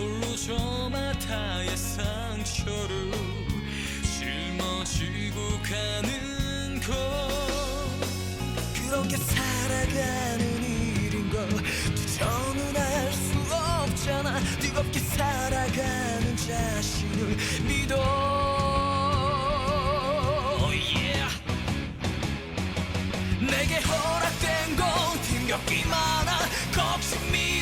홀로 저마다의 상처를 짊어지고 가는 것. 그렇게 살아가는 일인 걸 투정은 할 수 없잖아. 뜨겁게 살아가는 자신을 믿어. Oh 내게 허락된 건 힘겹기만 한 겁심이